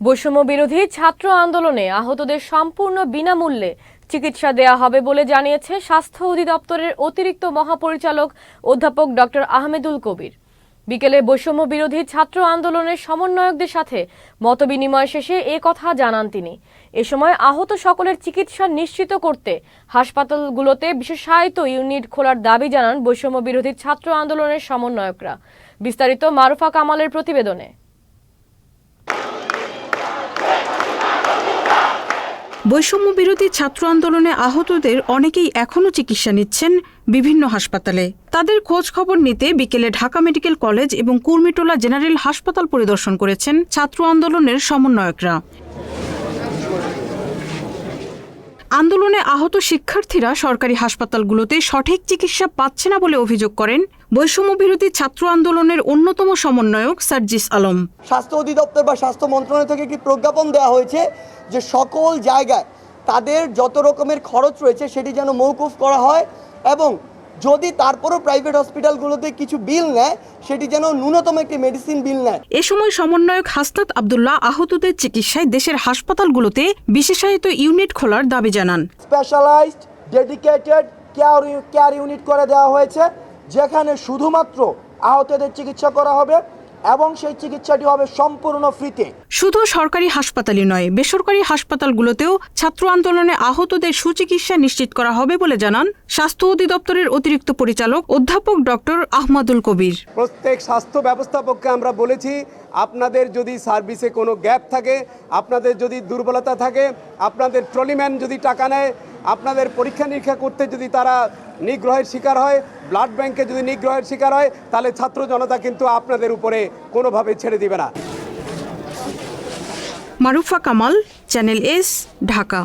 বৈষম্য বিরোধী ছাত্র আন্দোলনে আহতদের সম্পূর্ণ বিনামূল্যে চিকিৎসা দেয়া হবে বলে জানিয়েছে স্বাস্থ্য অধিদপ্তরের অতিরিক্ত মহাপরিচালক অধ্যাপক ডক্টর আহমেদুল কবির। বিকেলে বৈষম্য বিরোধী ছাত্র আন্দোলনের সমন্বয়কদের সাথে মতবিনিময় শেষে এ কথা জানান তিনি। এ সময় আহত সকলের চিকিৎসা নিশ্চিত করতে হাসপাতালগুলোতে বিশেষায়িত ইউনিট খোলার দাবি জানান বৈষম্য বিরোধী ছাত্র আন্দোলনের সমন্বয়করা। বিস্তারিত মারুফা কামালের প্রতিবেদনে। বৈষম্য বিরোধী ছাত্র আন্দোলনে আহতদের অনেকেই এখনও চিকিৎসা নিচ্ছেন বিভিন্ন হাসপাতালে। তাদের খোঁজ খবর নিতে বিকেলে ঢাকা মেডিকেল কলেজ এবং কুর্মিটোলা জেনারেল হাসপাতাল পরিদর্শন করেছেন ছাত্র আন্দোলনের সমন্বয়করা। আন্দোলনে আহত শিক্ষার্থীরা সরকারি হাসপাতালগুলোতে সঠিক চিকিৎসা পাচ্ছে না বলে অভিযোগ করেন বৈষম্যবিরোধী ছাত্র আন্দোলনের অন্যতম সমন্বয়ক সার্জিস আলম। স্বাস্থ্য অধিদপ্তর বা স্বাস্থ্য মন্ত্রণালয় থেকে একটি প্রজ্ঞাপন দেওয়া হয়েছে যে সকল জায়গায় তাদের যত রকমের খরচ রয়েছে সেটি যেন মৌকুফ করা হয় এবং যদি তারপরও প্রাইভেট হসপিটালগুলোতে কিছু বিল নেয় সেটি যেন ন্যূনতম একটি মেডিসিন বিল নেয়। এ সময় সমন্বয়ক হাস্তাত আবদুল্লাহ আহতদের চিকিৎসায় দেশের হাসপাতালগুলোতে বিশেষায়িত ইউনিট খোলার দাবি জানান। Specialised dedicated care care unit করে দেওয়া হয়েছে যেখানে শুধুমাত্র আহতদের চিকিৎসা করা হবে। এবং সেই চিকিৎসাটি হবে সম্পূর্ণ ফ্রিতে। শুধু সরকারি হাসপাতালই নয় বেসরকারি হাসপাতালগুলোতেও ছাত্র আন্দোলনে আহতদের সুচিকিৎসা নিশ্চিত করা হবে বলে জানান স্বাস্থ্য অধিদপ্তরের অতিরিক্ত পরিচালক অধ্যাপক ডক্টর আহমাদুল কবির। প্রত্যেক স্বাস্থ্য ব্যবস্থাপককে আমরা বলেছি আপনাদের যদি সার্ভিসে কোনো গ্যাপ থাকে আপনাদের যদি দুর্বলতা থাকে আপনাদের ট্রলিম্যান যদি টাকা নেয় আপনাদের পরীক্ষা নিরীক্ষা করতে যদি তারা নিগ্রহের শিকার হয় ব্লাড ব্যাংকে যদি নিগ্রহের শিকার হয়, তাহলে ছাত্র জনতা কিন্তু আপনাদের উপরে কোনোভাবে ছেড়ে দিবে না। Marufa Kamal, channel S, Dhaka.